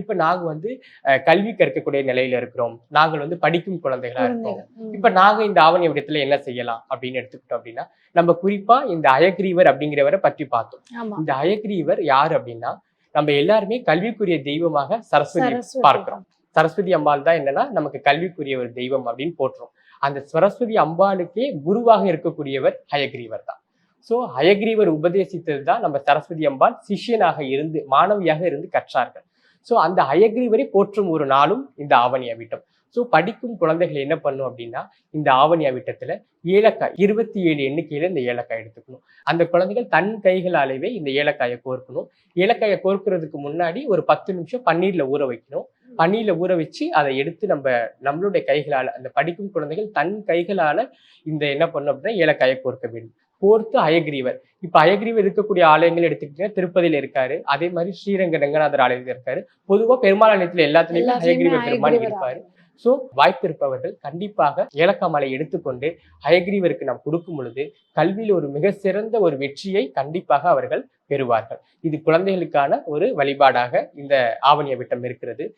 இப்ப நாங்க வந்து கல்வி கற்கக்கூடிய நிலையில இருக்கிறோம். நாங்கள் வந்து படிக்கும் குழந்தைகளா இருக்கோம். இப்ப நாங்க இந்த ஆவணி விடத்துல என்ன செய்யலாம் அப்படின்னு எடுத்துக்கிட்டோம் அப்படின்னா நம்ம குறிப்பா இந்த அயக்ரீவர் அப்படிங்கிறவரை பற்றி பார்த்தோம். இந்த அயக்ரீவர் யார் அப்படின்னா நம்ம எல்லாருமே கல்விக்குரிய தெய்வமாக சரஸ்வதி. பார்க்கிறோம். சரஸ்வதி அம்பாள் தான் என்னன்னா நமக்கு கல்விக்குரிய ஒரு தெய்வம் அப்படின்னு போற்றுறோம் அந்த சரஸ்வதி அம்பாளுக்கே குருவாக இருக்கக்கூடியவர் ஹயக்ரீவர் தான். சோ ஹயக்ரீவர் உபதேசித்தது தான் நம்ம சரஸ்வதி அம்பாள் சிஷ்யனாக இருந்து மாணவியாக இருந்து கற்றார்கள். ஸோ அந்த ஹயக்ரீவரை போற்றும் ஒரு நாளும் இந்த ஆவணி அவிட்டம் ஸோ படிக்கும் குழந்தைகள் என்ன பண்ணும் அப்படின்னா இந்த ஆவணி அவிட்டத்தில் ஏலக்காய் இருபத்தி ஏழு எண்ணிக்கையில் இந்த ஏலக்காய் எடுத்துக்கணும். அந்த குழந்தைகள் தன் கைகளாலேயே இந்த ஏலக்காயை கோர்க்கணும். ஏலக்காயை கோர்க்கிறதுக்கு முன்னாடி ஒரு பத்து நிமிஷம் பன்னீரில் ஊற வைக்கணும். பன்னீரில் ஊற வச்சு அதை எடுத்து நம்ம நம்மளுடைய கைகளால் அந்த படிக்கும் குழந்தைகள் தன் கைகளால் இந்த என்ன பண்ணும் அப்படின்னா ஏலக்காயை கோர்க்க வேண்டும். கோர்த்து அயக்ரீவர். இப்ப அயக்ரீவர் இருக்கக்கூடிய ஆலயங்கள் எடுத்துக்கிட்டீங்கன்னா திருப்பதியில இருக்காரு. அதே மாதிரி ஸ்ரீரங்க ரங்கநாதர் ஆலயத்தில் இருக்காரு. பொதுவா பெருமாள் ஆலயத்துல எல்லாத்துலயுமே அயக்ரீவர் பெருமாள் இருப்பாரு. சோ வாய்ப்பு இருப்பவர்கள் கண்டிப்பாக ஏலக்காய் மலை எடுத்துக்கொண்டு ஹயக்ரீவருக்கு நாம் கொடுக்கும் பொழுது கல்வியில் ஒரு மிக சிறந்த ஒரு வெற்றியை கண்டிப்பாக அவர்கள் பெறுவார்கள். இது குழந்தைகளுக்கான ஒரு வழிபாடாக இந்த ஆவணிய விட்டம் இருக்கிறது.